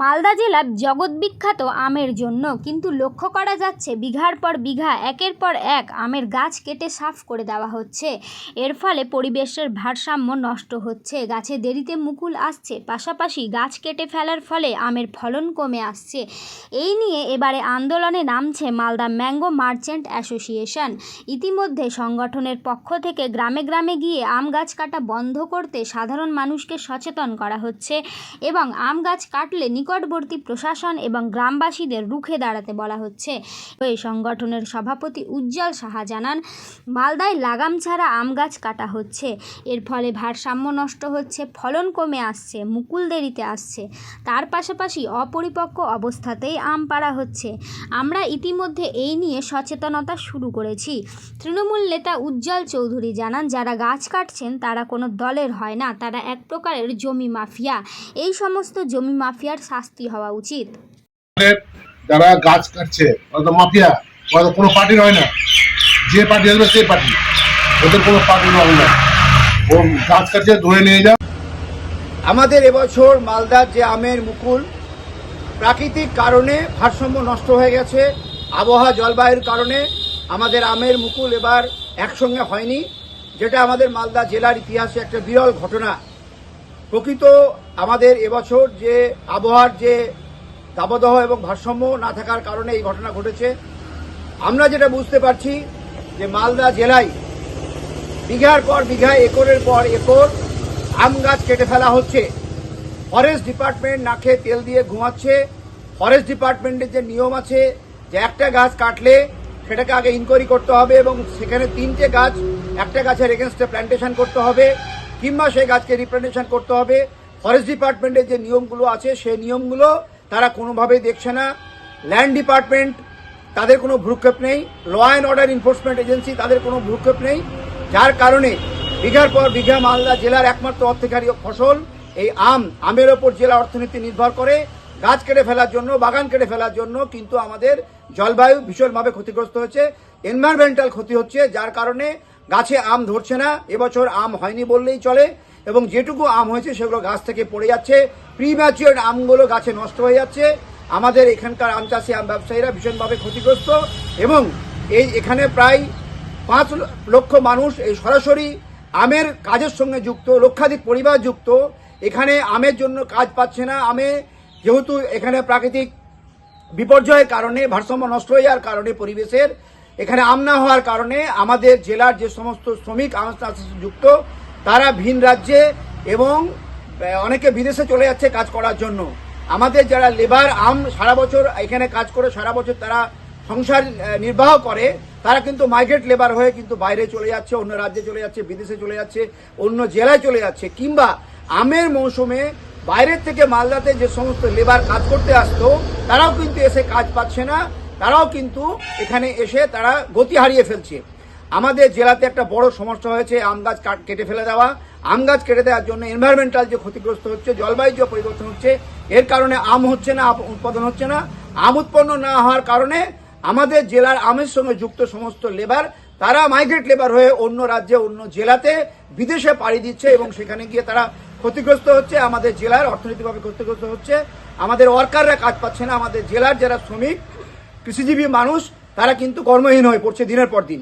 মালদা জেলা জগৎবিখ্যাত আমের জন্য। কিন্তু লক্ষ্য করা যাচ্ছে, বিঘার পর বিঘা, একের পর এক আমের গাছ কেটে সাফ করে দেওয়া হচ্ছে। এর ফলে পরিবেশের ভারসাম্য নষ্ট হচ্ছে। গাছে দেরিতে মুকুল আসছে, পাশাপাশি গাছ কেটে ফেলার ফলে আমের ফলন কমে আসছে। এই নিয়ে এবারে আন্দোলনে নামছে মালদা ম্যাঙ্গো মার্চেন্ট অ্যাসোসিয়েশন। ইতিমধ্যে সংগঠনের পক্ষ থেকে গ্রামে গ্রামে গিয়ে আম গাছ কাটা বন্ধ করতে সাধারণ মানুষকে সচেতন করা হচ্ছে এবং আম গাছ কাটলে নিকটবর্তী প্রশাসন এবং গ্রামবাসীদের রুখে দাঁড়াতে বলা হচ্ছে। এই সংগঠনের সভাপতি উজ্জ্বল সাহা জানান, মালদায় লাগাম ছাড়া আম গাছ কাটা হচ্ছে। এর ফলে ভারসাম্য নষ্ট হচ্ছে, ফলন কমে আসছে, মুকুল দেরিতে আসছে। তার পাশাপাশি অপরিপক্ক অবস্থাতেই আম পাড়া হচ্ছে। আমরা ইতিমধ্যে এই নিয়ে সচেতনতা শুরু করেছি। তৃণমূল নেতা উজ্জ্বল চৌধুরী জানান, যারা গাছ কাটছেন, তারা কোনো দলের হয় না। তারা এক প্রকারের জমি মাফিয়া। এই সমস্ত জমি মাফিয়ার শাস্তি হওয়া উচিত। যারা গাছ কাটছে ওরা তো মাফিয়া ওরা তো কোনো পার্টির হয় না। যে পার্টি আসবে সেই পার্টি। ওদের কোনো পার্টির রং না। ও গাছ কাটছে ধরে নিয়ে যাও। আমাদের এবছর মালদার যে আমের মুকুল প্রাকৃতিক কারণে ভারসাম্য নষ্ট হয়ে গেছে আবহাওয়া জলবায়ুর কারণে আমাদের আমের মুকুল এবার একসঙ্গে হয়নি যেটা আমাদের মালদা জেলার ইতিহাসে একটা বিরল ঘটনা। প্রকৃত আমাদের এবছর যে আবহাওয়ার যে দাবদাহ এবং ভারসাম্য না থাকার কারণে এই ঘটনা ঘটেছে, আমরা যেটা বুঝতে পারছি যে মালদা জেলায় বিঘার পর বিঘা, একরের পর একর আম গাছ কেটে ফেলা হচ্ছে। ফরেস্ট ডিপার্টমেন্ট নাকে তেল দিয়ে ঘুমাচ্ছে। ফরেস্ট ডিপার্টমেন্টের যে নিয়ম আছে যে একটা গাছ কাটলে সেটাকে আগে ইনকোয়ারি করতে হবে এবং সেখানে তিনটে গাছ একটা গাছের এগেনস্টে প্ল্যান্টেশন করতে হবে। কিংবা সেই গাছকে রিপ্ল্যান্টেশন করতে হবে। ফরেস্ট ডিপার্টমেন্টের যে নিয়মগুলো আছে, সেই নিয়মগুলো তারা কোনোভাবেই দেখছে না। ল্যান্ড ডিপার্টমেন্ট তাদের কোনো ভ্রুক্ষেপ নেই। Law and order enforcement agency তাদের কোনো ভ্রুক্ষেপ নেই। যার কারণে বিঘার পর বিঘা মালদা জেলার একমাত্র অর্থকারী ফসল, এই আম, আমের ওপর জেলা অর্থনীতি নির্ভর করে। গাছ কেটে ফেলার জন্য, বাগান কেটে ফেলার জন্য কিন্তু আমাদের জলবায়ু ভীষণভাবে ক্ষতিগ্রস্ত হচ্ছে। এনভায়রনমেন্টাল ক্ষতি হচ্ছে, যার কারণে গাছে আম ধরছে না, এবছর আম হয়নি বললেই চলে, এবং যেটুকু আম হয়েছে সেগুলো গাছ থেকে পড়ে যাচ্ছে। প্রি ম্যাচিওর আমগুলো গাছে নষ্ট হয়ে যাচ্ছে। আমাদের এখানকার আম চাষি, আম ব্যবসায়ীরা ভীষণভাবে ক্ষতিগ্রস্ত, এবং এই এখানে প্রায় পাঁচ লক্ষ মানুষ এই সরাসরি আমের কাজের সঙ্গে যুক্ত, লক্ষাধিক পরিবার যুক্ত। এখানে আমের জন্য কাজ পাচ্ছে না আমে। যেহেতু এখানে প্রাকৃতিক বিপর্যয়ের কারণে, ভারসাম্য নষ্ট হয়ে যাওয়ার কারণে পরিবেশের এখানে আম না হওয়ার কারণে আমাদের জেলার যে সমস্ত শ্রমিক আম যুক্ত, তারা ভিন রাজ্যে এবং অনেকে বিদেশে চলে যাচ্ছে কাজ করার জন্য। আমাদের যারা লেবার আম সারা বছর এখানে কাজ করে, সারা বছর তারা সংসার নির্বাহ করে, তারা কিন্তু মাইগ্রেট লেবার হয়ে কিন্তু বাইরে চলে যাচ্ছে, অন্য রাজ্যে চলে যাচ্ছে, বিদেশে চলে যাচ্ছে, অন্য জেলায় চলে যাচ্ছে, কিংবা আমের মৌসুমে বাইরের থেকে মালদাতে যে সমস্ত লেবার কাজ করতে আসতো, তারাও কিন্তু এসে কাজ পাচ্ছে না। তারাও কিন্তু এখানে এসে তারা গতি হারিয়ে ফেলছে। আমাদের জেলাতে একটা বড় সমস্যা হয়েছে, আম গাছ কাট- ফেলে দেওয়া। আম গাছ কেটে দেওয়ার জন্য এনভায়রনমেন্টাল যে ক্ষতিগ্রস্ত হচ্ছে জলবায়ু যে পরিবর্তন হচ্ছে, এর কারণে আম হচ্ছে না উৎপাদন হচ্ছে না। আম উৎপন্ন না হওয়ার কারণে আমাদের জেলার আমের সঙ্গে যুক্ত সমস্ত লেবার তারা মাইগ্রেট লেবার হয়ে অন্য রাজ্যে, অন্য জেলাতে বিদেশে পাড়ি দিচ্ছে এবং সেখানে গিয়ে তারা ক্ষতিগ্রস্ত হচ্ছে। আমাদের জেলার অর্থনৈতিকভাবে ক্ষতিগ্রস্ত হচ্ছে। আমাদের ওয়ার্কাররা কাজ পাচ্ছে না। আমাদের জেলার যারা শ্রমিক কৃষিজীবী মানুষ তারা কিন্তু কর্মহীন হয়ে পড়ছে দিনের পর দিন।